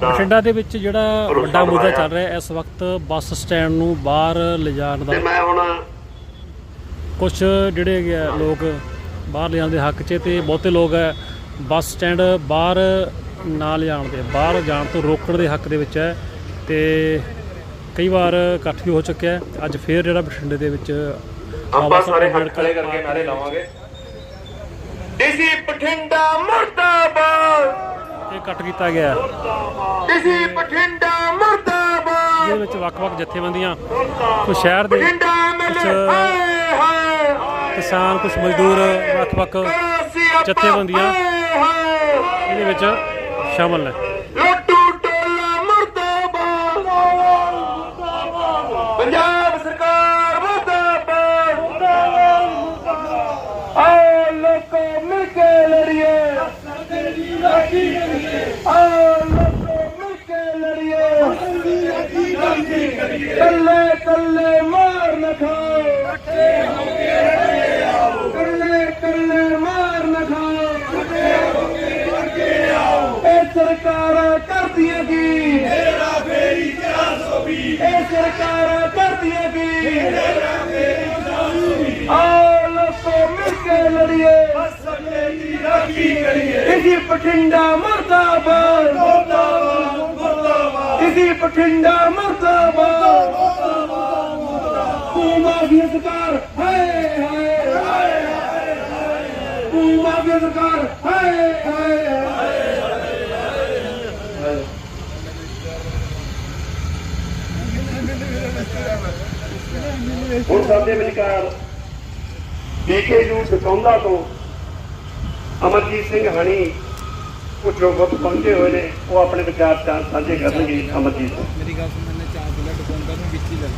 ਬਠਿੰਡਾ ਦੇ ਵਿੱਚ ਜਿਹੜਾ ਵੱਡਾ ਮੁੱਦਾ। ਚੱਲ ਰਿਹਾ ਇਸ ਵਕਤ ਬੱਸ ਸਟੈਂਡ ਨੂੰ ਬਾਹਰ ਲਿਜਾਣ ਦਾ। ਤੇ ਮੈਂ ਹੁਣ ਕੁਝ ਜਿਹੜੇ ਲੋਕ ਬਾਹਰ ਲਿਜਾਣ ਦੇ ਹੱਕ 'ਚ ਤੇ ਬਹੁਤੇ ਲੋਕ ਹੈ ਬੱਸ ਸਟੈਂਡ ਬਾਹਰ ਨਾ ਲਿਜਾਣ ਦੇ ਬਾਹਰ ਜਾਣ ਤੋਂ ਰੋਕਣ ਦੇ ਹੱਕ ਦੇ ਵਿੱਚ ਹੈ ਤੇ ਕਈ ਵਾਰ ਇਕੱਠ ਵੀ ਹੋ ਚੁੱਕਿਆ ਹੈ। ਅੱਜ ਫੇਰ ਜਿਹੜਾ ਬਠਿੰਡੇ ਦੇ ਵਿੱਚ ਆਪਾਂ ਸਾਰੇ ਹੱਥ ਖੜੇ ਕਰਕੇ ਨਾਰੇ ਲਾਵਾਂਗੇ। ਡੀਸੀ ਬਠਿੰਡਾ ਮੁਰਦਾਬਾਦ। ਇਹ ਇਕੱਠ ਕੀਤਾ ਗਿਆ। ਡੀਸੀ ਬਠਿੰਡਾ ਮੁਰਦਾਬਾਦ। ਜਿਹਦੇ ਵਿੱਚ ਵੱਖ-ਵੱਖ ਜਥੇਬੰਦੀਆਂ ਕੁਝ ਸ਼ਹਿਰ ਦੇ ਕੁਛ ਕਿਸਾਨ ਕੁਝ ਮਜ਼ਦੂਰ ਵੱਖ-ਵੱਖ ਜਥੇਬੰਦੀਆਂ ਇਹਦੇ ਵਿੱਚ ਸ਼ਾਮਲ ਨੇ ਲੱਡੂ ਟੋਲਾ ਮੁਰਦਾਬਾਦ ਪੰਜਾਬ ਸਰਕਾਰ ਮੁਰਦਾਬਾਦ ਆਓ ਲੋਕੋ ਮਿਲ ਕੇ ਲੜੀਏ ਆਓ ਲੋਕੋ ਮਿਲ ਕੇ ਲੜੀਏ ਕੱਲੇ ਕੱਲੇ ਮਾਰ ਨਾ ਖਾਓ। ਕੱਲੇ ਕੱਲੇ ਮਾਰ ਨਾ ਖਾਓ। ਇਹ ਸਰਕਾਰਾਂ ਕਰਦੀਆਂ ਕੀ? ਮੇਰਾ ਫੇਰੀ 420 ਇਹ ਸਰਕਾਰਾਂ ਕਰਦੀਆਂ ਕੀ? ਮੇਰਾ ਫੇਰੀ 420 ਆਓ ਲੋਕੋ ਮਿਲ ਕੇ ਲੜੀਏ। ਸੱਲੇ ਦੀ ਰਾਖੀ ਕਰੀਏ। ਇਸੀ ਬਠਿੰਡਾ ਮਰਦਾਬਾਦ। ਬਠਿੰਡਾ, ਮਰਦਾਬਾਦ। ਤੂੰ ਮਾਫੀਆ ਸਰਕਾਰ ਹਾਏ ਹਾਏ ਹਾਏ ਤੂੰ ਮਾਫੀਆ ਸਰਕਾਰ ਹਾਏ ਹਾਏ ਹੁਣ ਸਾਡੇ ਵਿਚਕਾਰ ਬੀਕੇਯੂ ਦਕੌਂਦਾ ਤੋਂ ਅਮਰਜੀਤ ਸਿੰਘ ਹਣੀ ਪੁੱਛੋ ਗੁੱਟ ਪਹੁੰਚੇ ਹੋਏ ਨੇ ਉਹ ਆਪਣੇ ਵਿਚਾਰ ਸਾ- ਸਾਂਝੇ ਕਰਨਗੇ ਅਮਰਜੀਤ ਮੇਰੀ ਗੱਲ ਸੁਣ ਮੈਨੇ ਚਾਰ ਬੁਲਟ ਕੋਂਦਾ ਨੂੰ ਵਿੱਚ ਹੀ ਲੈ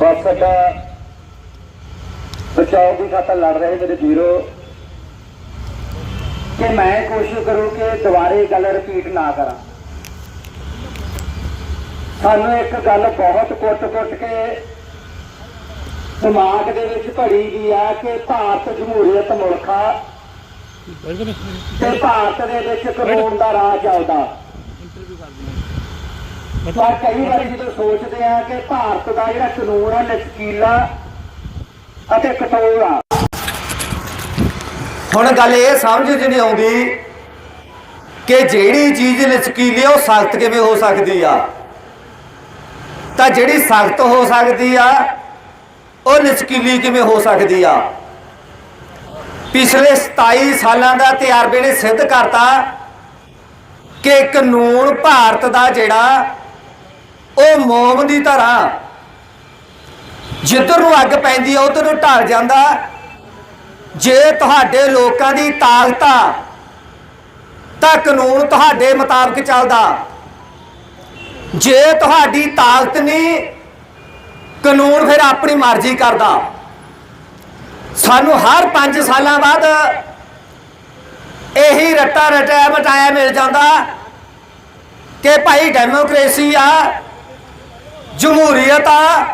ਬਸ ਸਾਡਾ ਬਚਾਓ ਦੀ ਖਾਤਰ ਲੜ ਰਹੇ ਮੇਰੇ ਵੀਰੋ ਕਿ ਮੈਂ ਕੋਸ਼ਿਸ਼ ਕਰੂੰ ਕਿ ਦੁਬਾਰੇ ਗੱਲ ਰਿਪੀਟ ਨਾ ਕਰਾਂ। ਸਾਨੂੰ ਇੱਕ ਗੱਲ ਬਹੁਤ ਕੁੱਟ-ਕੁੱਟ ਕੇ ਦਿਮਾਗ ਦੇ ਵਿੱਚ ਭਰੀ ਗਈ ਆ ਕਿ ਭਾਰਤ ਜਮਹੂਰੀਅਤ ਮੁਲਕ ਤੇ ਭਾਰਤ ਦੇ ਵਿੱਚ ਕਾਨੂੰਨ ਦਾ ਰਾਜ ਚੱਲਦਾ। ਪਰ ਕਈ ਵਾਰੀ ਜਦੋਂ ਸੋਚਦੇ ਆ ਕਿ ਭਾਰਤ ਦਾ ਜਿਹੜਾ ਕਾਨੂੰਨ ਆ ਲਚਕੀਲਾ ਅਤੇ ਕਠੋਰ ਆ। ਹੁਣ ਗੱਲ ਇਹ ਸਮਝ ਨਹੀਂ ਆਉਂਦੀ ਕਿ ਜਿਹੜੀ ਚੀਜ਼ ਲਚਕੀਲੀ ਉਹ ਸਖਤ ਕਿਵੇਂ ਹੋ ਸਕਦੀ ਆ? ਤਾਂ ਜਿਹੜੀ ਸਖਤ ਹੋ ਸਕਦੀ ਆ ਉਹ ਲਚਕੀਲੀ ਕਿਵੇਂ ਹੋ ਸਕਦੀ ਆ? ਪਿਛਲੇ 27 ਸਾਲਾਂ ਦਾ ਤਜਰਬੇ ਨੇ ਸਿੱਧ ਕਰਤਾ ਕਿ ਕਾਨੂੰਨ ਭਾਰਤ ਦਾ ਜਿਹੜਾ ਉਹ ਮੋਮ ਦੀ ਤਰ੍ਹਾਂ ਜਿੱਧਰ ਨੂੰ ਅੱਗ ਪੈਂਦੀ ਆ, ਉਧਰ ਨੂੰ ਢਲ ਜਾਂਦਾ। ਜੇ ਤੁਹਾਡੇ ਲੋਕਾਂ ਦੀ ਤਾਕਤ ਆ, ਤਾਂ ਕਾਨੂੰਨ ਤੁਹਾਡੇ ਮੁਤਾਬਕ ਚੱਲਦਾ। ਜੇ ਤੁਹਾਡੀ ਤਾਕਤ ਨਹੀਂ, ਕਾਨੂੰਨ ਫਿਰ ਆਪਣੀ ਮਰਜ਼ੀ ਕਰਦਾ। ਸਾਨੂੰ ਹਰ 5 ਸਾਲਾਂ ਬਾਅਦ ਇਹੀ ਰੱਟਾ ਰਟਿਆ ਮਟਾਇਆ ਮਿਲ ਜਾਂਦਾ ਕਿ ਭਾਈ ਡੈਮੋਕ੍ਰੇਸੀ ਆ, ਜਮਹੂਰੀਅਤ ਆ,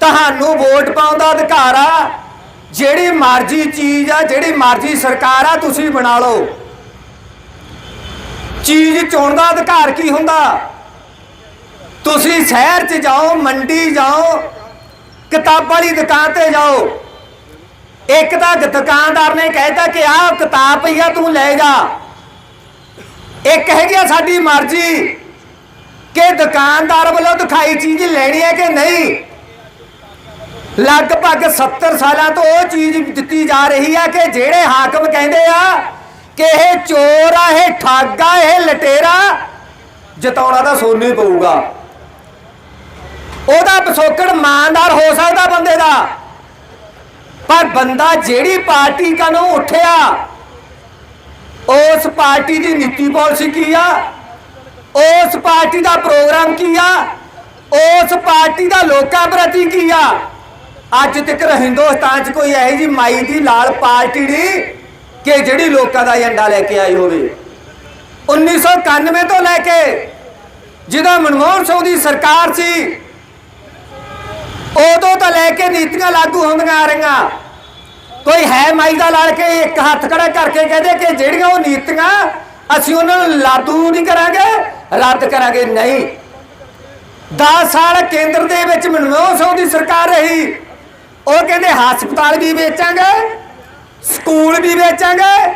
ਤੁਹਾਨੂੰ ਵੋਟ ਪਾਉਣ ਦਾ ਅਧਿਕਾਰ ਆ। ਜਿਹੜੀ ਮਰਜ਼ੀ ਚੀਜ਼ ਆ, ਜਿਹੜੀ ਮਰਜ਼ੀ ਸਰਕਾਰ ਆ, ਤੁਸੀਂ ਬਣਾ ਲਓ। ਚੀਜ਼ ਚੁਣਨ ਦਾ ਅਧਿਕਾਰ ਕੀ ਹੁੰਦਾ? ਤੁਸੀਂ ਸ਼ਹਿਰ 'ਚ ਜਾਓ, ਮੰਡੀ ਜਾਓ, ਕਿਤਾਬ ਵਾਲੀ ਦੁਕਾਨ ਤੇ ਜਾਓ। ਇੱਕ ਤਾਂ ਦੁਕਾਨਦਾਰ ਨੇ ਕਹਿਤਾ ਕਿ ਆਹ ਕਿਤਾਬ ਪਈ ਆ, ਤੂੰ ਲੈ ਜਾ। ਇੱਕ ਹੈਗੀ ਆ ਸਾਡੀ ਮਰਜ਼ੀ ਕਿ ਦੁਕਾਨਦਾਰ ਵੱਲੋਂ ਦਿਖਾਈ ਚੀਜ਼ ਲੈਣੀ ਹੈ ਕਿ ਨਹੀਂ। ਲਗਭਗ 70 ਸਾਲਾਂ ਤੋਂ ਉਹ ਚੀਜ਼ ਦਿੱਤੀ ਜਾ ਰਹੀ ਹੈ ਕਿ ਜਿਹੜੇ ਹਾਕਮ ਕਹਿੰਦੇ ਆ ਕਿ ਇਹ ਚੋਰ ਆ, ਇਹ ਠੱਗ ਆ, ਇਹ ਲਟੇਰਾ, ਜਿਤਾਉਣਾ ਤਾਂ ਸੋਨੂੰ ਹੀ ਪਊਗਾ। ਉਹਦਾ ਪਿਛੋਕੜ ਇਮਾਨਦਾਰ ਹੋ ਸਕਦਾ ਬੰਦੇ ਦਾ। ਪਰ ਬੰਦਾ ਜਿਹੜੀ ਪਾਰਟੀ ਕਨੋਂ ਉੱਠਿਆ। ਉਸ ਪਾਰਟੀ ਦੀ ਨੀਤੀ ਪਾਲਿਸੀ ਕੀ ਆ? ਉਸ ਪਾਰਟੀ ਦਾ ਪ੍ਰੋਗਰਾਮ ਕੀ ਆ? ਉਸ ਪਾਰਟੀ ਦਾ ਲੋਕਾਂ ਪ੍ਰਤੀ ਕੀ ਆ? ਅੱਜ ਤੱਕ ਹਿੰਦੁਸਤਾਨ 'ਚ ਕੋਈ ਇਹੋ ਜੀ ਮਾਈ ਦੀ ਲਾਲ ਪਾਰਟੀ ਨਹੀਂ ਕਿ ਜਿਹੜੀ ਲੋਕਾਂ ਦਾ ਏਜੰਡਾ ਲੈ ਕੇ ਆਈ ਹੋਵੇ। 1991 ਤੋਂ ਲੈ ਕੇ ਜਦੋਂ ਮਨਮੋਹਨ ਸਿੰਘ ਦੀ ਸਰਕਾਰ ਸੀ, ਉਦੋਂ ਤਾਂ ਲੈ ਕੇ ਨੀਤੀਆਂ ਲਾਗੂ ਹੁੰਦੀਆਂ ਆ ਰਹੀਆਂ। ਕੋਈ ਹੈ ਮਾਈ ਦਾ ਲੜ ਕੇ ਇੱਕ ਹੱਥ ਖੜਾ ਕਰਕੇ ਕਹਦੇ ਕਿ ਜਿਹੜੀਆਂ ਉਹ ਨੀਤੀਆਂ ਅਸੀਂ ਉਹਨਾਂ ਨੂੰ ਲਾਗੂ ਨਹੀਂ ਕਰਾਂਗੇ, ਰੱਦ ਕਰਾਂਗੇ, ਨਹੀਂ। 10 ਸਾਲ ਕੇਂਦਰ ਦੇ ਵਿੱਚ ਮਨਮੋਹਨ ਸਿੰਘ ਦੀ ਸਰਕਾਰ ਰਹੀ। ਉਹ ਕਹਿੰਦੇ ਹਸਪਤਾਲ ਵੀ ਵੇਚਾਂਗੇ, ਸਕੂਲ ਵੀ ਵੇਚਾਂਗੇ,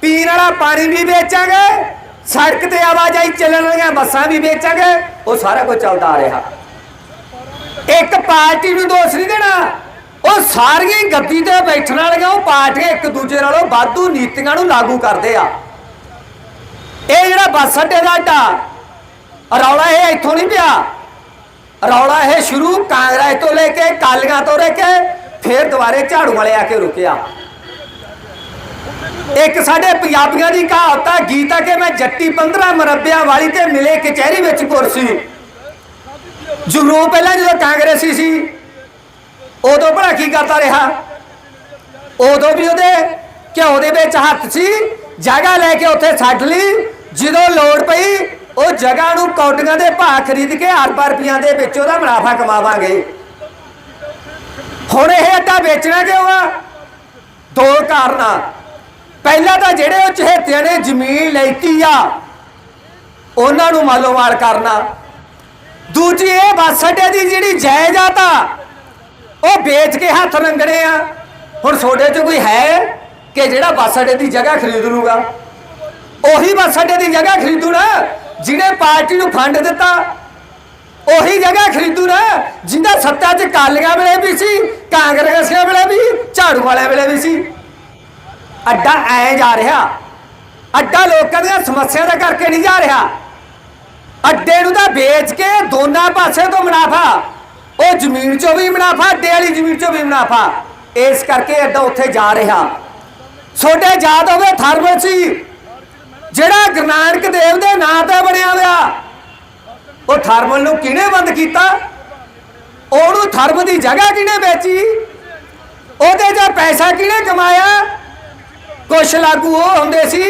ਪੀਣ ਵਾਲਾ ਪਾਣੀ ਵੀ ਵੇਚਾਂਗੇ, ਸੜਕ ਤੇ ਆਵਾਜਾਈ ਚੱਲਣ ਵਾਲੀਆਂ ਬੱਸਾਂ ਵੀ ਵੇਚਾਂਗੇ, ਉਹ ਸਾਰਾ ਕੁਝ ਚੱਲਦਾ ਆ ਰਿਹਾ। ਇੱਕ ਪਾਰਟੀ ਨੂੰ ਦੋਸ਼ ਨਹੀਂ ਦੇਣਾ। ਉਹ ਸਾਰੀਆਂ ਗੱਦੀ ਤੇ ਬੈਠਣ ਵਾਲੀਆਂ, ਉਹ ਪਾਰਟੀਆਂ ਇੱਕ ਦੂਜੇ ਨਾਲੋਂ ਵਾਧੂ ਨੀਤੀਆਂ ਨੂੰ ਲਾਗੂ ਕਰਦੇ ਆ। ਇਹ ਜਿਹੜਾ ਬੱਸ ਅੱਡੇ ਦਾ ਅੱਡਾ, ਰੌਲਾ ਇਹ ਇੱਥੋਂ ਨਹੀਂ ਪਿਆ। ਰੌਲਾ ਇਹ ਸ਼ੁਰੂ ਕਾਂਗਰਸ ਤੋਂ ਲੈ ਕੇ ਕਾਲੀਆਂ ਤੋਂ ਲੈ ਕੇ, ਫਿਰ ਦੁਬਾਰੇ ਝਾੜੂ ਵਾਲੇ ਆ ਕੇ ਰੁਕਿਆ। ਇੱਕ ਸਾਡੇ ਪੰਜਾਬੀਆਂ ਦੀ ਕਹਾਵਤ ਆ, ਗੀਤਾ ਕਿ ਮੈਂ ਜੱਟੀ 15 ਮਰੱਬਿਆਂ ਵਾਲੀ ਤੇ ਮਿਲੇ ਕਚਹਿਰੀ ਵਿੱਚ ਕੁਰਸੀ। ਜਗਰੂ ਪਹਿਲਾਂ ਜਦੋਂ ਕਾਂਗਰਸੀ ਸੀ ਉਦੋਂ ਭਲਾ ਕੀ ਕਰਦਾ ਰਿਹਾ? ਉਦੋਂ ਵੀ ਉਹਦੇ ਘਿਓ ਦੇ ਵਿੱਚ ਹੱਥ ਸੀ, ਜਗ੍ਹਾ ਲੈ ਕੇ ਉੱਥੇ ਛੱਡ ਲਈ। ਜਦੋਂ ਲੋੜ ਪਈ, ਉਹ ਜਗ੍ਹਾ ਨੂੰ ਕੌਡੀਆਂ ਦੇ ਭਾਅ ਖਰੀਦ ਕੇ ਹਰ ਰੁਪਈਆਂ ਦੇ ਵਿੱਚ ਉਹਦਾ ਮੁਨਾਫਾ ਕਮਾਵਾਂਗੇ। ਹੁਣ ਇਹ ਅੱਡਾ ਵੇਚਣਾ ਕਿਉਂ ਆ? ਦੋ ਕਾਰਨਾਂ। ਪਹਿਲਾ ਤਾਂ ਜਿਹੜੇ ਉਹ ਚਹੇਤਿਆਂ ਨੇ ਜ਼ਮੀਨ ਲੈਤੀ ਆ, ਉਹਨਾਂ ਨੂੰ ਮਾਲੋ ਮਾਲ ਕਰਨਾ। ਦੂਜੀ ਇਹ ਬੱਸ ਅੱਡੇ ਦੀ ਜਿਹੜੀ ਜਾਇਦਾਦ ਆ ਉਹ ਵੇਚ ਕੇ ਹੱਥ ਰੰਗਣੇ ਆ। ਹੁਣ ਤੁਹਾਡੇ 'ਚ ਕੋਈ ਹੈ ਕਿ ਜਿਹੜਾ ਬੱਸ ਅੱਡੇ ਦੀ ਜਗ੍ਹਾ ਖਰੀਦ ਲੂਗਾ ਉਹੀ ਬੱਸ ਅੱਡੇ ਦੀ ਜਗ੍ਹਾ ਖਰੀਦੂ ਨਾ ਜਿਹਨੇ ਪਾਰਟੀ ਨੂੰ ਫੰਡ ਦਿੱਤਾ। ਉਹੀ ਜਗ੍ਹਾ ਖਰੀਦੂ ਨਾ ਜਿੰਦਾ ਸੱਤਾ 'ਚ ਕਾਲੀਆਂ ਵੇਲੇ ਵੀ ਸੀ, ਕਾਂਗਰਸੀਆਂ ਵੇਲੇ ਵੀ, ਝਾੜੂ ਵਾਲਿਆਂ ਵੇਲੇ ਵੀ ਸੀ। ਅੱਡਾ ਐ ਜਾ ਰਿਹਾ। ਅੱਡਾ ਲੋਕਾਂ ਦੀਆਂ ਸਮੱਸਿਆ ਦਾ ਕਰਕੇ ਨਹੀਂ ਜਾ ਰਿਹਾ। ਅੱਡੇ ਨੂੰ ਤਾਂ ਵੇਚ ਕੇ ਦੋਨਾਂ ਪਾਸੇ ਤੋਂ ਮੁਨਾਫਾ ਉਹ ਜ਼ਮੀਨ ਚੋਂ ਵੀ ਮੁਨਾਫਾ, ਅੱਡੇ ਵਾਲੀ ਜ਼ਮੀਨ ਚੋਂ ਵੀ ਮੁਨਾਫਾ। ਇਸ ਕਰਕੇ ਅੱਡਾ ਉੱਥੇ ਜਾ ਰਿਹਾ। ਛੋਟੇ ਯਾਦ ਹੋਵੇ ਥਰਮਲ ਸੀ? ਜਿਹੜਾ ਗੁਰੂ ਨਾਨਕ ਦੇਵ ਦੇ ਨਾਂ ਤੇ ਬਣਿਆ ਹੋਇਆ, ਉਹ ਥਰਮਲ ਨੂੰ ਕਿਹਨੇ ਬੰਦ ਕੀਤਾ? ਉਹਨੂੰ ਥਰਮ ਦੀ ਜਗ੍ਹਾ ਕਿਹਨੇ ਵੇਚੀ? ਉਹਦੇ 'ਚ ਪੈਸਾ ਕਿਹਨੇ ਕਮਾਇਆ? ਕੁਛ ਲਾਗੂ ਉਹ ਹੁੰਦੇ ਸੀ,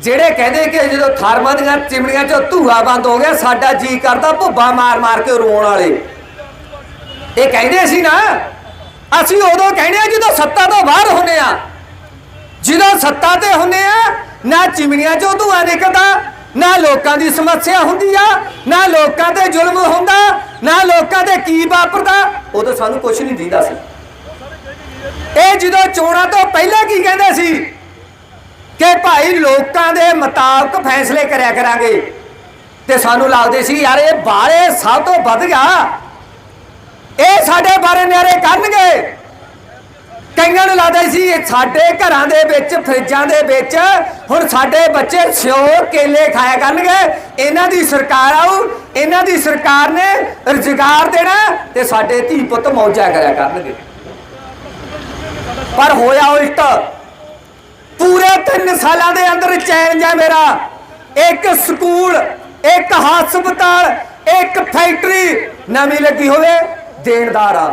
ਜਿਹੜੇ ਕਹਿੰਦੇ ਕਿ ਜਦੋਂ ਥਰਮਾਂ ਦੀਆਂ ਚਿਮੜੀਆਂ 'ਚੋਂ ਧੂਆ ਬੰਦ ਹੋ ਗਿਆ, ਸਾਡਾ ਜੀ ਕਰਦਾ ਭੁੱਬਾ ਮਾਰ ਮਾਰ ਕੇ ਰੋਣ ਵਾਲੇ। ਇਹ ਕਹਿੰਦੇ ਸੀ ਨਾ, ਅਸੀਂ ਉਦੋਂ ਕਹਿੰਦੇ ਆ ਜਦੋਂ ਸੱਤਾ ਤੋਂ ਬਾਹਰ ਹੁੰਨੇ ਆ ਜਦੋਂ ਸੱਤਾ ਤੇ ਹੁੰਨੇ ਆ, ਨਾ ਚਿਮਣੀਆਂ 'ਚੋਂ ਧੂਆ ਨਿਕਲਦਾ, ਨਾ ਲੋਕਾਂ ਦੀ ਸਮੱਸਿਆ ਹੁੰਦੀ ਆ, ਨਾ ਲੋਕਾਂ ਤੇ ਜ਼ੁਲਮ ਹੁੰਦਾ, ਨਾ ਲੋਕਾਂ ਤੇ ਕੀ ਵਾਪਰਦਾ ਉਦੋਂ ਸਾਨੂੰ ਕੁਝ ਨਹੀਂ ਦਿੰਦਾ ਸੀ। ਇਹ ਜਦੋਂ ਚੋਣਾਂ ਤੋਂ ਪਹਿਲਾਂ ਕੀ ਕਹਿੰਦੇ ਸੀ? ਕਿ ਭਾਈ ਲੋਕਾਂ ਦੇ ਮੁਤਾਬਕ ਫੈਸਲੇ ਕਰਿਆ ਕਰਾਂਗੇ। ਤੇ ਸਾਨੂੰ ਲੱਗਦੇ ਸੀ, ਯਾਰ ਇਹ ਬਾਰੇ ਸਭ ਤੋਂ ਵੱਧ ਗਿਆ। ਇਹ ਸਾਡੇ ਬਾਰੇ ਨਿਆਰੇ ਕਰਨਗੇ। ਕਈਆਂ ਨੂੰ ਲੱਗਦਾ ਸੀ ਸਾਡੇ ਘਰਾਂ ਦੇ ਵਿੱਚ, ਫਰਿੱਜਾਂ ਦੇ ਵਿੱਚ, ਹੁਣ ਸਾਡੇ ਬੱਚੇ ਸਿਓ ਕੇਲੇ ਖਾਇਆ ਕਰਨਗੇ। ਇਹਨਾਂ ਦੀ ਸਰਕਾਰ ਆਊ, ਇਹਨਾਂ ਦੀ ਸਰਕਾਰ ਨੇ ਰੁਜ਼ਗਾਰ ਦੇਣਾ ਤੇ ਸਾਡੇ ਧੀ ਪੁੱਤ ਮੌਜਾਂ ਕਰਿਆ ਕਰਨਗੇ। ਪਰ ਹੋਇਆ ਉਲਟ। ਪੂਰੇ 3 ਸਾਲਾਂ ਦੇ ਅੰਦਰ ਚੈਲੰਜ ਹੈ ਮੇਰਾ। ਇੱਕ ਸਕੂਲ, ਇੱਕ ਹਸਪਤਾਲ, ਇੱਕ ਫੈਕਟਰੀ ਨਵੀਂ ਲੱਗੀ ਹੋਵੇ। ਦੇਣਦਾਰ ਆ।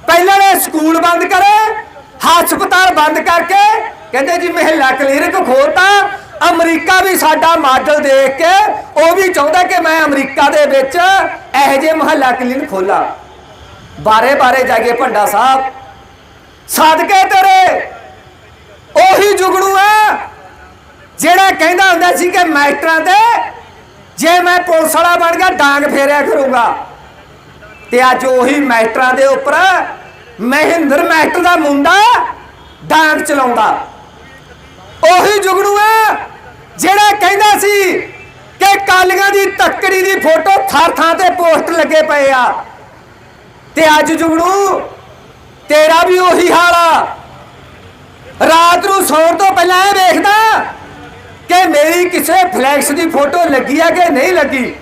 ਪਹਿਲਾਂ ਨੇ ਸਕੂਲ ਬੰਦ ਕਰੇ, ਹਸਪਤਾਲ ਬੰਦ ਕਰਕੇ ਕਹਿੰਦੇ ਜੀ ਮਹਿਲਾ ਕਲੀਨਿਕ ਖੋਲਤਾ। ਅਮਰੀਕਾ ਵੀ ਸਾਡਾ ਮਾਡਲ ਦੇਖ ਕੇ ਉਹ ਵੀ ਚਾਹੁੰਦਾ ਕਿ ਮੈਂ ਅਮਰੀਕਾ ਦੇ ਵਿੱਚ ਇਹੋ ਜਿਹੇ ਮਹੱਲਾ ਕਲੀਨਿਕ ਖੋਲਾਂ। ਬਾਰੇ ਬਾਰੇ ਜਾ ਕੇ ਭੰਡਾ ਸਾਹਿਬ। ਸਦਕੇ ਤੇਰੇ ਉਹੀ ਜੁਗਣੂ ਆ, ਜਿਹੜਾ ਕਹਿੰਦਾ ਹੁੰਦਾ ਸੀ ਕਿ ਮਾਸਟਰਾਂ ਤੇ ਜੇ ਮੈਂ ਪੁਲਿਸ ਵਾਲਾ ਬਣ ਗਿਆ, ਡਾਂਗ ਫੇਰਿਆ ਕਰੂੰਗਾ। ਤੇ ਅੱਜ ਉਹੀ ਮਾਸਟਰਾਂ ਦੇ ਉੱਪਰ ਮਹਿੰਦਰ ਮਾਸਟਰ ਦਾ ਮੁੰਡਾ ਡਾਂਗ ਚਲਾਉਂਦਾ। ਉਹੀ ਜੁਗਣੂ ਆ, ਜਿਹੜਾ ਕਹਿੰਦਾ ਸੀ ਕਿ ਕਾਲੀਆਂ ਦੀ ਤੱਕੜੀ ਦੀ ਫੋਟੋ ਥਾਂ ਥਾਂ ਤੇ ਪੋਸਟ ਲੱਗੇ ਪਏ ਆ। ਤੇ ਅੱਜ ਜੁਗਣੂ ਤੇਰਾ ਵੀ ਉਹੀ ਹਾਲ ਆ। ਰਾਤ ਨੂੰ ਸੌਣ ਤੋਂ ਪਹਿਲਾਂ ਇਹ ਵੇਖਦਾ ਕਿ ਮੇਰੀ ਕਿਸੇ ਫਲੈਕਸ ਦੀ ਫੋਟੋ ਲੱਗੀ ਆ ਕਿ ਨਹੀਂ ਲੱਗੀ।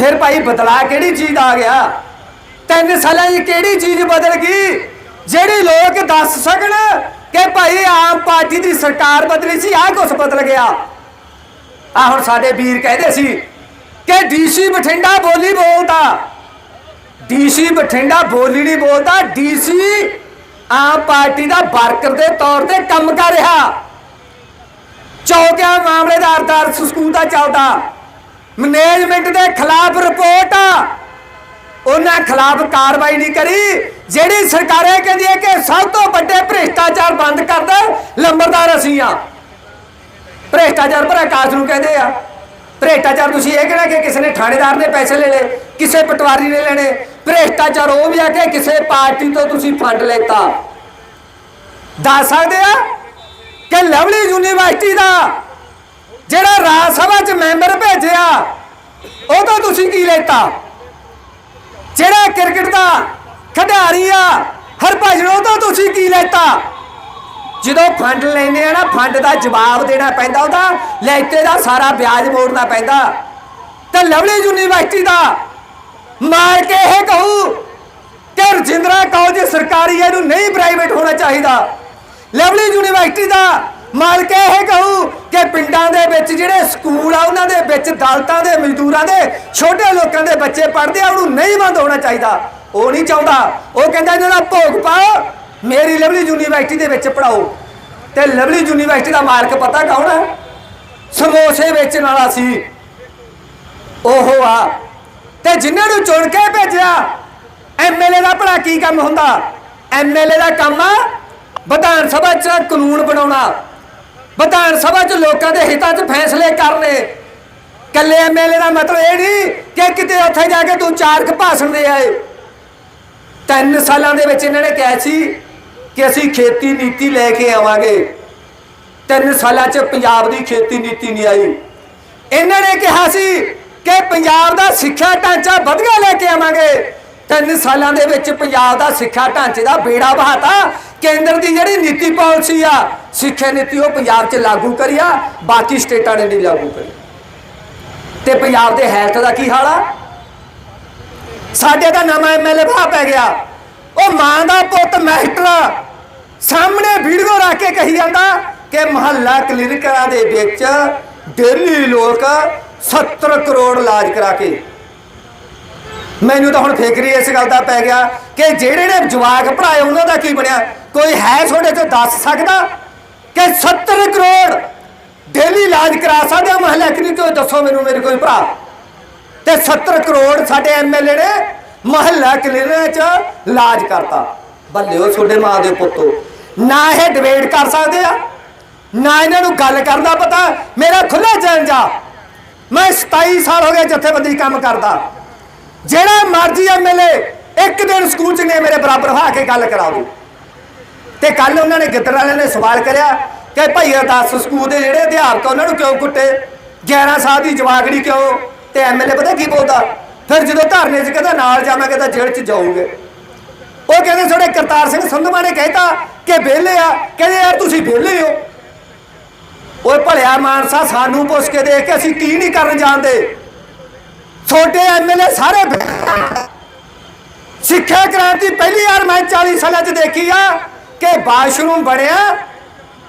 ਫਿਰ ਭਾਈ ਬਦਲਾ ਕਿਹੜੀ ਚੀਜ਼ ਆ ਗਿਆ? ਤਿੰਨ ਸਾਲਾਂ 'ਚ ਕਿਹੜੀ ਚੀਜ਼ ਬਦਲ ਗਈ? ਜਿਹੜੀ ਲੋਕ ਦੱਸ ਸਕਣ ਕਿ ਭਾਈ ਆਮ ਪਾਰਟੀ ਦੀ ਸਰਕਾਰ ਬਦਲੀ ਸੀ, ਆਹ ਕੁਝ ਬਦਲ ਗਿਆ। ਆ ਹੁਣ ਸਾਡੇ ਵੀਰ ਕਹਿੰਦੇ ਸੀ ਕਿ ਡੀਸੀ ਬਠਿੰਡਾ ਬੋਲੀ ਬੋਲਦਾ। ਡੀਸੀ ਬਠਿੰਡਾ ਬੋਲੀ ਨਹੀਂ ਬੋਲਦਾ, ਡੀਸੀ ਆਮ ਪਾਰਟੀ ਦਾ ਵਰਕਰ ਦੇ ਤੌਰ ਤੇ ਕੰਮ ਕਰ ਰਿਹਾ। ਚੌਕਿਆ ਮਾਮਲੇ ਦਾ ਅਰਦਾਸ ਸਕੂਲ ਦਾ ਚੱਲਦਾ। ਮੈਨੇਜਮੈਂਟ ਦੇ ਖਿਲਾਫ ਰਿਪੋਰਟ ਉਹਨਾਂ ਖਿਲਾਫ ਕਾਰਵਾਈ ਨਹੀਂ ਕਰੀ। ਜਿਹੜੀ ਸਰਕਾਰੇ ਕਹਿੰਦੀ ਹੈ ਕਿ ਸਭ ਤੋਂ ਵੱਡੇ ਭ੍ਰਿਸ਼ਟਾਚਾਰ ਬੰਦ ਕਰਦਾ ਲੰਬਰਦਾਰ ਅਸੀਂ ਆ। ਭ੍ਰਿਸ਼ਟਾਚਾਰ ਭਰਾ ਕਾਸ ਨੂੰ ਕਹਿੰਦੇ ਆ। ਭ੍ਰਿਸ਼ਟਾਚਾਰ ਤੁਸੀਂ ਇਹ ਕਹਿਣਾ ਕਿ ਕਿਸੇ ਨੇ ਥਾਣੇਦਾਰ ਨੇ ਪੈਸੇ ਲੈ ਲਏ, ਕਿਸੇ ਪਟਵਾਰੀ ਨੇ ਲੈਣੇ। ਭ੍ਰਿਸ਼ਟਾਚਾਰ ਉਹ ਵੀ ਆ ਕਿ ਕਿਸੇ ਪਾਰਟੀ ਤੋਂ ਤੁਸੀਂ ਫੰਡ ਲੈਤਾ। ਦੱਸ ਸਕਦੇ ਆ ਕਿ ਲਵਲੀ ਯੂਨੀਵਰਸਿਟੀ ਦਾ ਜਿਹੜਾ ਰਾਜ ਸਭਾ ਚ ਮੈਂਬਰ ਭੇਜਿਆ ਉਹ ਤੋਂ ਤੁਸੀਂ ਕੀ ਲੈਤਾ? ਜਿਹੜਾ ਕ੍ਰਿਕਟ ਦਾ ਖਿਡਾਰੀ ਆ ਹਰਭਜਨ ਉਹ ਤੋਂ ਤੁਸੀਂ ਕੀ ਲੈਤਾ? ਜਦੋਂ ਫੰਡ ਲੈਨੇ ਆ ਨਾ ਫੰਡ ਦਾ ਜਵਾਬ ਦੇਣਾ ਪੈਂਦਾ ਉਹਦਾ ਲੈਤੇ ਦਾ ਸਾਰਾ ਵਿਆਜ ਮੋੜਨਾ ਪੈਂਦਾ। ਤੇ ਲਵਲੀ ਯੂਨੀਵਰਸਿਟੀ ਦਾ ਮਾਰ ਕੇ ਇਹ ਕਹੂ ਕਿ ਰਜਿੰਦਰਾ ਕਾਲਜ ਸਰਕਾਰੀ ਹੈ, ਇਹਨੂੰ ਨਹੀਂ ਪ੍ਰਾਈਵੇਟ ਹੋਣਾ ਚਾਹੀਦਾ। ਲਵਲੀ ਯੂਨੀਵਰਸਿਟੀ ਦਾ ਮਾਲਕ ਇਹ ਕਹੂ ਕਿ ਪਿੰਡਾਂ ਦੇ ਵਿੱਚ ਜਿਹੜੇ ਸਕੂਲ ਆ, ਉਹਨਾਂ ਦੇ ਵਿੱਚ ਦਲਤਾਂ ਦੇ, ਮਜ਼ਦੂਰਾਂ ਦੇ, ਛੋਟੇ ਲੋਕਾਂ ਦੇ ਬੱਚੇ ਪੜ੍ਹਦੇ ਆ, ਉਹਨੂੰ ਨਹੀਂ ਬੰਦ ਹੋਣਾ ਚਾਹੀਦਾ। ਉਹ ਨਹੀਂ ਚਾਹੁੰਦਾ। ਉਹ ਕਹਿੰਦਾ ਇਹਨਾਂ ਦਾ ਭੋਗ ਪਾਓ, ਮੇਰੀ ਲਵਲੀ ਯੂਨੀਵਰਸਿਟੀ ਦੇ ਵਿੱਚ ਪੜਾਓ ਤੇ ਲਵਲੀ ਯੂਨੀਵਰਸਿਟੀ ਦਾ ਮਾਲਕ ਪਤਾ ਕੌਣ ਹੈ ਸਮੋਸੇ ਵੇਚਣ ਵਾਲਾ ਸੀ। ਉਹ ਆ। ਤੇ ਜਿਨ੍ਹਾਂ ਨੂੰ ਚੁਣ ਕੇ ਭੇਜਿਆ ਐਮਐਲਏ ਦਾ ਭਲਾ ਕੀ ਕੰਮ ਹੁੰਦਾ? ਐਮਐਲਏ ਦਾ ਕੰਮ ਆ, ਵਿਧਾਨ ਸਭਾ 'ਚ ਕਾਨੂੰਨ ਬਣਾਉਣਾ। ਵਿਧਾਨ ਸਭਾ 'ਚ ਲੋਕਾਂ ਦੇ ਹਿੱਤਾਂ 'ਚ ਫੈਸਲੇ ਕਰਨੇ। ਕੱਲੇ ਐਮਐਲਏ ਦਾ ਮਤਲਬ ਇਹ ਨਹੀਂ ਕਿ ਕਿਤੇ ਉੱਥੇ ਜਾ ਕੇ ਤੂੰ ਚਾਰ ਕੁ ਭਾਸ਼ਣ ਦੇ ਆਏ। ਤਿੰਨ ਸਾਲਾਂ ਦੇ ਵਿੱਚ ਇਹਨਾਂ ਨੇ ਕਿਹਾ ਸੀ ਕਿ ਅਸੀਂ ਖੇਤੀ ਨੀਤੀ ਲੈ ਕੇ ਆਵਾਂਗੇ। ਤਿੰਨ ਸਾਲਾਂ 'ਚ ਪੰਜਾਬ ਦੀ ਖੇਤੀ ਨੀਤੀ ਨਹੀਂ ਆਈ। ਇਹਨਾਂ ਨੇ ਕਿਹਾ ਸੀ ਕਿ ਪੰਜਾਬ ਦਾ ਸਿੱਖਿਆ ਢਾਂਚਾ ਵਧੀਆ ਲੈ ਕੇ ਆਵਾਂਗੇ। ਤਿੰਨ ਸਾਲਾਂ ਦੇ ਵਿੱਚ ਪੰਜਾਬ ਦਾ ਸਿੱਖਿਆ ਢਾਂਚੇ ਦਾ ਬੇੜਾ ਬਹਾਤਾ ਕੇਂਦਰ ਦੀ ਜਿਹੜੀ ਨੀਤੀ ਪਾਲਿਸੀ ਆ, ਸਿੱਖਿਆ ਨੀਤੀ ਉਹ ਪੰਜਾਬ 'ਚ ਲਾਗੂ ਕਰੀਆ ਬਾਕੀ ਸਟੇਟਾਂ ਨੇ ਨਹੀਂ ਲਾਗੂ ਕਰੀ। ਤੇ ਪੰਜਾਬ ਦੇ ਹੈਲਥ ਦਾ ਕੀ ਹਾਲ ਆ? ਸਾਡੇ ਦਾ ਨਵਾਂ ਐਮਐਲਏ ਬਾਹ ਪੈ ਗਿਆ। ਉਹ ਮਾਂ ਦਾ ਪੁੱਤ ਮਾਸਟਰ ਸਾਹਮਣੇ ਵੀਡੀਓ ਰੱਖ ਕੇ ਕਹੀ ਜਾਂਦਾ ਕਿ ਮਹੱਲਾ ਕਲੀਨਿਕਾਂ ਦੇ ਵਿੱਚ ਡੇਲੀ ਲੋਕ 70 ਕਰੋੜ ਇਲਾਜ ਕਰਾ ਕੇ ਮੈਨੂੰ ਤਾਂ ਹੁਣ ਫਿਕਰੀ ਇਸ ਗੱਲ ਦਾ ਪੈ ਗਿਆ ਕਿ ਜਿਹੜੇ ਨੇ ਜਵਾਕ ਭਰਾਏ ਉਹਨਾਂ ਦਾ ਕੀ ਬਣਿਆ? ਕੋਈ ਹੈ ਤੁਹਾਡੇ ਤੋਂ ਦੱਸ ਸਕਦਾ ਕਿ 70 ਕਰੋੜ ਡੇਲੀ ਇਲਾਜ ਕਰਾ ਸਕਦੇ ਮਹੱਲਾ ਕਲੀਨਿਕ ਦੱਸੋ ਮੈਨੂੰ, ਮੇਰੇ ਕੋਈ ਭਰਾ। ਤੇ 70 ਕਰੋੜ ਸਾਡੇ ਐਮਐਲਏ ਨੇ ਮਹੱਲਾ ਕਲੀਨਿਕ ਚ ਇਲਾਜ ਕਰਤਾ। ਬੱਲਿਓ ਤੁਹਾਡੇ ਮਾਂ ਦੇ ਪੁੱਤੋ। ਨਾ ਇਹ ਡਿਬੇਟ ਕਰ ਸਕਦੇ ਆ, ਨਾ ਇਹਨਾਂ ਨੂੰ ਗੱਲ ਕਰਨ ਦਾ ਪਤਾ। ਮੇਰਾ ਖੁੱਲਾ ਚੈਨ ਆ ਮੈਂ 27 ਸਾਲ ਹੋ ਗਏ ਜਥੇਬੰਦੀ ਕੰਮ ਕਰਦਾ। ਮਰਜ਼ੀ ਐਮਐਲਏ ਇੱਕ ਦਿਨ ਸਕੂਲ ਚ ਨੇ ਮੇਰੇ ਬਰਾਬਰ ਹੋ ਕੇ ਗੱਲ ਕਰਾ ਤੇ ਕੱਲ ਉਹਨਾਂ ਨੇ ਗਿੱਦੜ ਵਾਲਿਆਂ ਨੇ ਸਵਾਲ ਕਰਿਆ ਕਿ ਭਾਈ ਅਰਦਾਸ ਸਕੂਲ ਦੇ ਜਿਹੜੇ ਅਧਿਆਪਕ ਉਹਨਾਂ ਨੂੰ ਕਿਉਂ ਕੁੱਟੇ? 11 ਸਾਲ ਦੀ ਜਵਾਗੜੀ ਕਿਉਂ? ਤੇ ਐਮਐਲਏ ਪਤਾ ਕੀ ਬੋਲਦਾ? ਫਿਰ ਜਦੋਂ ਧਰਨੇ 'ਚ ਕਹਿੰਦਾ, ਨਾਲ ਜਾਵਾਂਗੇ ਤਾਂ ਜੇਲ੍ਹ 'ਚ ਜਾਓਗੇ ਉਹ ਕਹਿੰਦੇ ਤੁਹਾਡੇ ਕਰਤਾਰ ਸਿੰਘ ਸੰਧਵਾ ਨੇ ਕਹਿਤਾ ਕਿ ਵਿਹਲੇ ਆ। ਕਹਿੰਦੇ, ਯਾਰ ਤੁਸੀਂ ਵਿਹਲੇ ਹੋ? ਓਏ ਭਲਿਆ ਮਾਨਸਾ ਸਾਨੂੰ ਪੁੱਛ ਕੇ ਦੇਖ ਕੇ ਅਸੀਂ ਕੀ ਨਹੀਂ ਕਰਨ ਜਾਣਦੇ। ਛੋਟੇ ਐਮਐਲਏ ਸਾਰੇ ਸਿੱਖਿਆ ਕ੍ਰਾਂਤੀ ਪਹਿਲੀ ਵਾਰ ਮੈਂ 40 ਸਾਲਾਂ 'ਚ ਦੇਖੀ ਆ ਕਿ ਬਾਥਰੂਮ ਬਣਿਆ,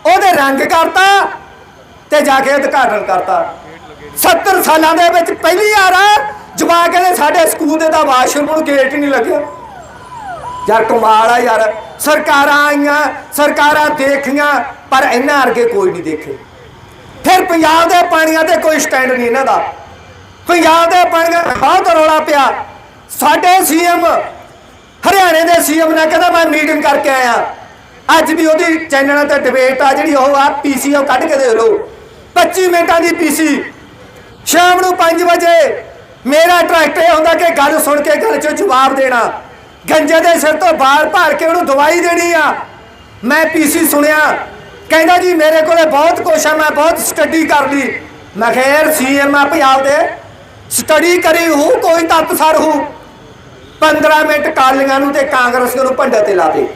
ਉਹਦੇ ਰੰਗ ਕਰਤਾ ਤੇ ਜਾ ਕੇ ਉਦਘਾਟਨ ਕਰਤਾ। 70 ਸਾਲਾਂ ਦੇ ਵਿੱਚ ਪਹਿਲੀ ਵਾਰ ਆ, ਜਵਾਕ ਕਹਿੰਦੇ ਸਾਡੇ ਸਕੂਲ ਦੇ ਤਾਂ ਵਾਸ਼ਰੂਮ ਨੂੰ ਗੇਟ ਨਹੀਂ ਲੱਗਿਆ। ਯਾਰ ਕਮਾਲ ਆ ਯਾਰ, ਸਰਕਾਰਾਂ ਆਈਆਂ, ਸਰਕਾਰਾਂ ਦੇਖੀਆਂ, ਪਰ ਇਹਨਾਂ ਅਰਗੇ ਕੋਈ ਨਹੀਂ ਦੇਖੇ। ਫਿਰ ਪੰਜਾਬ ਦੇ ਪਾਣੀਆਂ ਤੇ ਕੋਈ ਸਟੈਂਡ ਨਹੀਂ ਇਹਨਾਂ ਦਾ। ਪੰਜਾਬ ਦੇ ਬਣ ਤੇ ਬਹੁਤ ਰੌਲਾ ਪਿਆ। ਸਾਡੇ ਸੀਐਮ, ਹਰਿਆਣੇ ਦੇ ਸੀਐਮ ਨੇ ਕਹਿੰਦਾ ਮੈਂ ਮੀਟਿੰਗ ਕਰਕੇ ਆਇਆ। ਅੱਜ ਵੀ ਉਹਦੀ ਚੈਨਲਾਂ ਤੇ ਡਿਬੇਟ ਆ, ਜਿਹੜੀ ਉਹ ਆ ਪੀਸੀ ਉਹ ਕੱਢ ਕੇ ਦੇਖ ਲਓ। 25 ਮਿੰਟਾਂ ਦੀ ਪੀਸੀ ਸ਼ਾਮ ਨੂੰ 5 ਵਜੇ ਮੇਰਾ ਟਰੈਕਟਰ ਇਹ ਹੁੰਦਾ ਕਿ ਗੱਲ ਸੁਣ ਕੇ ਗੱਲ 'ਚੋਂ ਜਵਾਬ ਦੇਣਾ। ਗੰਜੇ ਦੇ ਸਿਰ ਤੋਂ ਬਾਹਰ ਭਾਰ ਕੇ ਉਹਨੂੰ ਦਵਾਈ ਦੇਣੀ ਆ। ਮੈਂ ਪੀਸੀ ਸੁਣਿਆ। ਕਹਿੰਦਾ ਜੀ, ਮੇਰੇ ਕੋਲੇ ਬਹੁਤ ਕੁਛ ਆ, ਮੈਂ ਬਹੁਤ ਸਟੱਡੀ ਕਰ ਲਈ। ਮੈਂ ਕਿਹਾ, ਯਾਰ, ਸੀਐਮ ਆ ਪੰਜਾਬ ਦੇ ਸਟੱਡੀ ਕਰੀ ਹੂੰ, ਕੋਈ ਤੱਤ ਸਰ ਹੂੰ। 15 ਮਿੰਟ ਕਾਲੀਆਂ ਨੂੰ ਤੇ ਕਾਂਗਰਸ ਨੂੰ ਭੰਡੇ ਤੇ ਲਾ ਦੇ।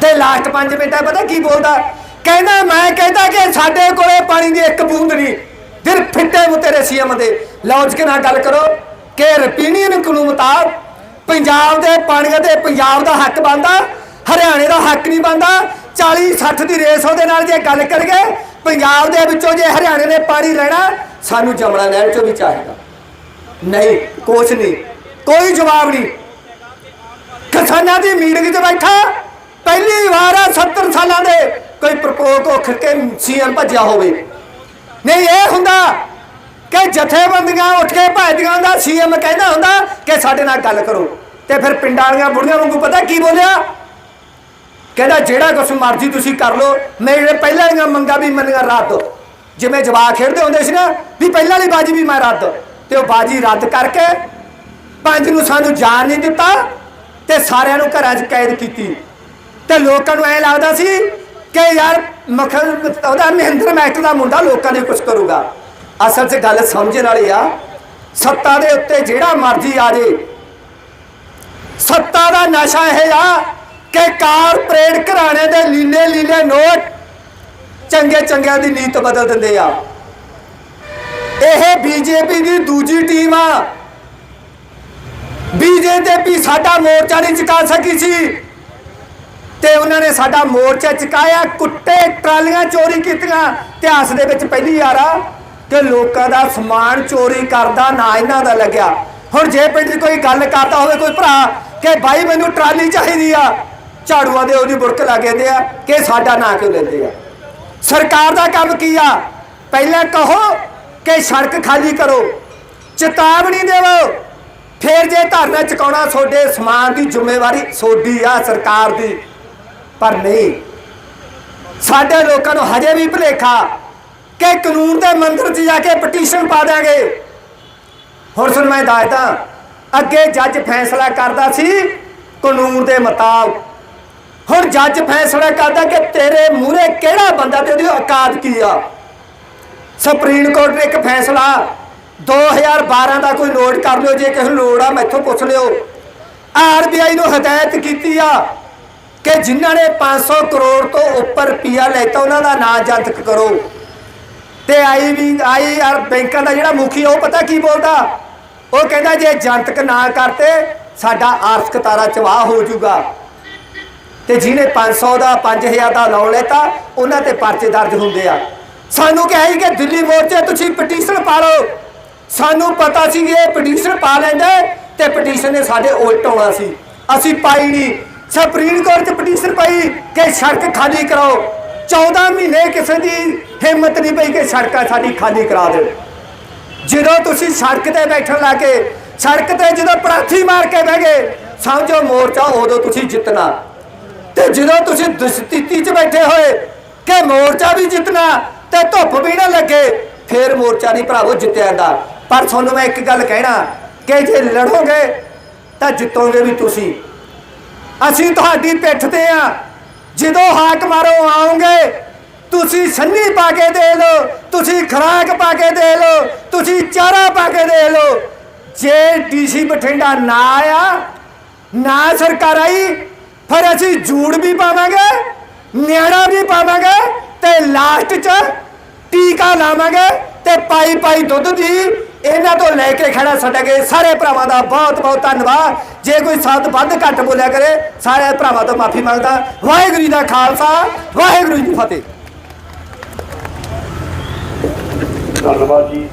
ਤੇ ਲਾਸਟ 5 ਮਿੰਟਾਂ ਪਤਾ ਕੀ ਬੋਲਦਾ? ਕਹਿੰਦਾ, ਮੈਂ ਕਹਿੰਦਾ ਕਿ ਸਾਡੇ ਕੋਲੇ ਪਾਣੀ ਦੀ ਇੱਕ ਬੂੰਦ ਨਹੀਂ। ਫਿਰ ਫਿੱਟੇ ਮੂੰ ਤੇਰੇ ਸੀਐਮ ਦੇ। ਲੌਜਿਕ ਨਾਲ ਗੱਲ ਕਰੋ? ਕਿ ਰਪੀਨੀਅਨ ਕਾਨੂੰਨ ਮੁਤਾਬਕ ਪੰਜਾਬ ਦੇ ਪਾਣੀਆਂ ਦੇ ਪੰਜਾਬ ਦਾ ਹੱਕ ਬਣਦਾ, ਹਰਿਆਣੇ ਦਾ ਹੱਕ ਨਹੀਂ ਬਣਦਾ। 40 60 ਦੀ ਰੇਸ ਉਹਦੇ ਨਾਲ ਜੇ ਗੱਲ ਕਰੀਏ, ਪੰਜਾਬ ਦੇ ਵਿੱਚੋਂ ਜੇ ਹਰਿਆਣੇ ਨੇ ਪਾਣੀ ਲੈਣਾ ਸਾਨੂੰ ਜਮਣਾ ਨਹਿਰ ਚੋਂ ਵੀ ਚਾਹੀਦਾ। ਨਹੀਂ, ਕੁਛ ਨਹੀਂ, ਕੋਈ ਜਵਾਬ ਨਹੀਂ। ਕਿਸਾਨਾਂ ਦੀ ਮੀਟਿੰਗ 'ਚ ਬੈਠਾ, ਪਹਿਲੀ ਵਾਰ ਆ 70 ਸਾਲਾਂ ਦੇ, ਕੋਈ ਪ੍ਰਪੋਜ਼ ਉੱਠ ਕੇ ਸੀਐਮ ਭੱਜਿਆ ਹੋਵੇ। ਨਹੀਂ, ਇਹ ਹੁੰਦਾ ਕਿ ਜਥੇਬੰਦੀਆਂ ਉੱਠ ਕੇ ਭੱਜਦੀਆਂ ਹੁੰਦਾ, ਸੀਐਮ ਕਹਿੰਦਾ ਹੁੰਦਾ ਕਿ ਸਾਡੇ ਨਾਲ ਗੱਲ ਕਰੋ। ਤੇ ਫਿਰ ਪਿੰਡਾਂ ਵਾਲੀਆਂ ਬੁੜੀਆਂ ਵਾਂਗੂ ਪਤਾ ਕੀ ਬੋਲਿਆ? ਕਹਿੰਦਾ, ਜਿਹੜਾ ਕੁਛ ਮਰਜ਼ੀ ਤੁਸੀਂ ਕਰ ਲਓ, ਮੇਰੇ ਪਹਿਲਾਂ ਦੀਆਂ ਮੰਗਾਂ ਵੀ ਮੰਨੀਆਂ ਰਾਤ ਰੱਦ ਜਿਵੇਂ ਜਵਾਕ ਖੇਡਦੇ ਹੁੰਦੇ ਸੀ ਨਾ, ਵੀ ਪਹਿਲਾਂ ਵਾਲੀ ਬਾਜੀ ਵੀ ਮੈਂ ਰੱਦ। ਤੇ ਉਹ ਬਾਜੀ ਰੱਦ ਕਰਕੇ ਪੰਜ ਨੂੰ ਸਾਨੂੰ ਜਾਣ ਨਹੀਂ ਦਿੱਤਾ ਤੇ ਸਾਰਿਆਂ ਨੂੰ ਘਰਾਂ 'ਚ ਕੈਦ ਕੀਤੀ। ਤੇ ਲੋਕਾਂ ਨੂੰ ਐ ਲੱਗਦਾ ਸੀ ਕਿ ਯਾਰ ਮੱਖਣ, ਉਹਦਾ ਮਹਿੰਦਰ ਮੈਕਟ ਦਾ ਮੁੰਡਾ ਲੋਕਾਂ ਲਈ ਕੁਝ ਕਰੂਗਾ। ਅਸਲ 'ਚ ਗੱਲ ਸਮਝਣ ਵਾਲੀ ਆ, ਸੱਤਾ ਦੇ ਉੱਤੇ ਜਿਹੜਾ ਮਰਜ਼ੀ ਆ ਜੇ। ਸੱਤਾ ਦਾ ਨਸ਼ਾ ਇਹ ਆ ਕਿ ਕਾਰਪੋਰੇਟ ਘਰਾਣੇ ਦੇ ਲੀਲੇ ਲੀਲੇ ਨੋਟ ਚੰਗੇ ਚੰਗਿਆਂ ਦੀ ਨੀਤ ਬਦਲ ਦਿੰਦੇ ਆ। ਇਹ ਬੀਜੇਪੀ ਦੀ ਦੂਜੀ ਟੀਮ ਆ। ਬੀਜੇਪੀ ਸਾਡਾ ਮੋਰਚਾ ਨਹੀਂ ਚੁਕਾ ਸਕੀ ਸੀ। ਤੇ ਉਹਨਾਂ ਨੇ ਸਾਡਾ ਮੋਰਚਾ ਚੁਕਾਇਆ ਕੁੱਟੇ ਟਰਾਲੀਆਂ ਚੋਰੀ ਕੀਤੀਆਂ। ਇਤਿਹਾਸ ਦੇ ਵਿੱਚ ਪਹਿਲੀ ਵਾਰ ਆ ਕਿ ਲੋਕਾਂ ਦਾ ਸਮਾਨ ਚੋਰੀ ਕਰਦਾ ਨਾ ਇਹਨਾਂ ਦਾ ਲੱਗਿਆ। ਹੁਣ ਜੇ ਪਿੰਡ ਕੋਈ ਗੱਲ ਕਰਦਾ ਹੋਵੇ, ਕੋਈ ਭਰਾ ਕਿ ਭਾਈ ਮੈਨੂੰ ਟਰਾਲੀ ਚਾਹੀਦੀ ਆ, ਝਾੜੂਆਂ ਦੇ ਉਹਦੀ ਬੁੜਕ ਲੱਗ ਜਾਂਦੇ ਆ ਕਿ ਸਾਡਾ ਨਾਂ ਕਿਉਂ ਲੈਂਦੇ ਆ? ਸਰਕਾਰ ਦਾ ਕੰਮ ਕੀ ਆ? ਪਹਿਲਾਂ ਕਹੋ ਕਿ ਸੜਕ ਖਾਲੀ ਕਰੋ, ਚੇਤਾਵਨੀ ਦੇਵੋ ਫਿਰ ਜੇ ਧਰਨਾ ਚੁਕਾਉਣਾ ਤੁਹਾਡੇ ਸਮਾਨ ਦੀ ਜ਼ਿੰਮੇਵਾਰੀ ਤੁਹਾਡੀ ਆ ਸਰਕਾਰ ਦੀ। ਪਰ ਨਹੀਂ, ਸਾਡੇ ਲੋਕਾਂ ਨੂੰ ਹਜੇ ਵੀ ਭੁਲੇਖਾ ਕਿ ਕਾਨੂੰਨ ਦੇ ਮੰਦਰ 'ਚ ਜਾ ਕੇ ਪਟੀਸ਼ਨ ਪਾ ਦਾਂਗੇ ਹੁਣ ਸੁਣ ਮੈਂ ਦੱਸਦਾ, ਅੱਗੇ ਜੱਜ ਫੈਸਲਾ ਕਰਦਾ ਸੀ ਕਾਨੂੰਨ ਦੇ ਮੁਤਾਬਕ ਹੁਣ ਜੱਜ ਫੈਸਲਾ ਕਰਦਾ ਕਿ ਤੇਰੇ ਮੂਹਰੇ ਕਿਹੜਾ ਬੰਦਾ ਤੇ ਉਹਦੀ ਔਕਾਤ ਕੀ ਆ? ਸੁਪਰੀਮ ਕੋਰਟ ਨੇ ਇੱਕ ਫੈਸਲਾ 2012 ਦਾ ਕੋਈ ਨੋਟ ਕਰ ਲਿਓ, ਜੇ ਕਿਸੇ ਨੂੰ ਲੋੜ ਆ ਮੈਥੋਂ ਪੁੱਛ ਲਿਓ। ਆਰਬੀਆਈ ਨੂੰ ਹਦਾਇਤ ਕੀਤੀ ਆ ਕਿ ਜਿਨ੍ਹਾਂ ਨੇ 500 ਕਰੋੜ ਤੋਂ ਉੱਪਰ ਰੁਪਈਆ ਲੈਤਾ, ਉਹਨਾਂ ਦਾ ਨਾਂ ਜਨਤਕ ਕਰੋ। ਤੇ ਆਈ ਵੀ, ਆਈ ਆਰ ਬੈਂਕਾਂ ਦਾ ਜਿਹੜਾ ਮੁਖੀ ਉਹ ਪਤਾ ਕੀ ਬੋਲਦਾ? ਉਹ ਕਹਿੰਦਾ ਜੇ ਜਨਤਕ ਨਾ ਕਰਤੇ, ਸਾਡਾ ਆਰਥਿਕ ਤਾਰਾ ਚਵਾਹ ਹੋ ਜਾਊਗਾ। ਤੇ ਜਿਹਨੇ 500 ਦਾ 5000 ਦਾ ਲੋਨ ਲੈਤਾ, ਉਹਨਾਂ ਤੇ ਪਰਚੇ ਦਰਜ ਹੁੰਦੇ ਆ। ਸਾਨੂੰ ਕਿਹਾ ਸੀ ਕਿ ਦਿੱਲੀ ਮੋਰਚੇ ਤੁਸੀਂ ਪਟੀਸ਼ਨ ਪਾ ਲਓ। ਸਾਨੂੰ ਪਤਾ ਸੀ ਇਹ ਪਟੀਸ਼ਨ ਪਾ ਲੈਂਦੇ ਤੇ ਪਟੀਸ਼ਨ ਨੇ ਸਾਡੇ ਉਲਟ ਆਉਣਾ ਸੀ। ਅਸੀਂ ਪਾਈ ਨਹੀਂ। ਸੁਪਰੀਮ ਕੋਰਟ 'ਚ ਪਟੀਸ਼ਨ ਪਾਈ ਕਿ ਸੜਕ ਖਾਲੀ ਕਰਾਓ। 14 ਮਹੀਨੇ ਕਿਸੇ ਦੀ ਹਿੰਮਤ ਨਹੀਂ ਪਈ ਕਿ ਸੜਕਾਂ ਸਾਡੀ ਖਾਲੀ ਕਰਾ ਦੇਣ। ਜਦੋਂ ਤੁਸੀਂ ਸੜਕ ਤੇ ਬੈਠਣ ਲੱਗੇ ਸੜਕ ਤੇ ਜਦੋਂ ਪ੍ਰਾਥੀ ਮਾਰ ਕੇ ਬਹਿ ਗਏ, ਸਮਝੋ ਮੋਰਚਾ ਉਦੋਂ ਤੁਸੀਂ ਜਿੱਤਣਾ। ਤੇ ਜਦੋਂ ਤੁਸੀਂ ਦੁਸਤਿਤੀ 'ਚ ਬੈਠੇ ਹੋਏ ਕਿ ਮੋਰਚਾ ਵੀ ਜਿੱਤਣਾ ਤੇ ਧੁੱਪ ਵੀ ਨਾ ਲੱਗੇ, ਫੇਰ ਮੋਰਚਾ ਨਹੀਂ ਭਰਾਵੋ ਜਿੱਤਿਆ ਜਾਂਦਾ। ਪਰ ਤੁਹਾਨੂੰ ਮੈਂ ਇੱਕ ਗੱਲ ਕਹਿਣਾ ਕਿ ਜੇ ਲੜੋਗੇ ਤਾਂ ਜਿੱਤੋਗੇ ਵੀ ਤੁਸੀਂ। ਅਸੀਂ ਤੁਹਾਡੀ ਪਿੱਠ ਤੇ ਆ। ਜਦੋਂ ਹਾਕ ਮਾਰੋ ਆਓਗੇ, ਤੁਸੀਂ ਸੰਨੀ ਪਾ ਕੇ ਦੇ ਲਓ, ਤੁਸੀਂ ਖਰਾਕ ਪਾ ਕੇ ਦੇ ਲਓ, ਤੁਸੀਂ ਚਾਰਾ ਪਾ ਕੇ ਦੇ ਲਓ। ਜੇ ਡੀਸੀ ਬਠਿੰਡਾ ਨਾ ਆਇਆ, ਨਾ ਸਰਕਾਰ ਆਈ ਫਿਰ ਅਸੀਂ ਜੂੜ ਵੀ ਪਾਵਾਂਗੇ, ਨਿਆਣਾ ਵੀ ਪਾਵਾਂਗੇ ਤੇ ਲਾਸਟ 'ਚ ਟੀਕਾ ਲਾਵਾਂਗੇ ਤੇ ਪਾਈ ਪਾਈ ਦੁੱਧ ਦੀ। ਇਹਨਾਂ ਤੋਂ ਲੈ ਕੇ ਖੜਾ ਛੱਡਾਂਗੇ ਸਾਰੇ ਭਰਾਵਾਂ ਦਾ ਬਹੁਤ ਬਹੁਤ ਧੰਨਵਾਦ। ਜੇ ਕੋਈ ਸੱਤ ਵੱਧ ਘੱਟ ਬੋਲਿਆ ਕਰੇ, ਸਾਰੇ ਭਰਾਵਾਂ ਤੋਂ ਮਾਫੀ ਮੰਗਦਾ। ਵਾਹਿਗੁਰੂ ਜੀ ਦਾ ਖਾਲਸਾ, ਵਾਹਿਗੁਰੂ ਜੀ ਫਤਿਹ। ਧੰਨਵਾਦ ਜੀ।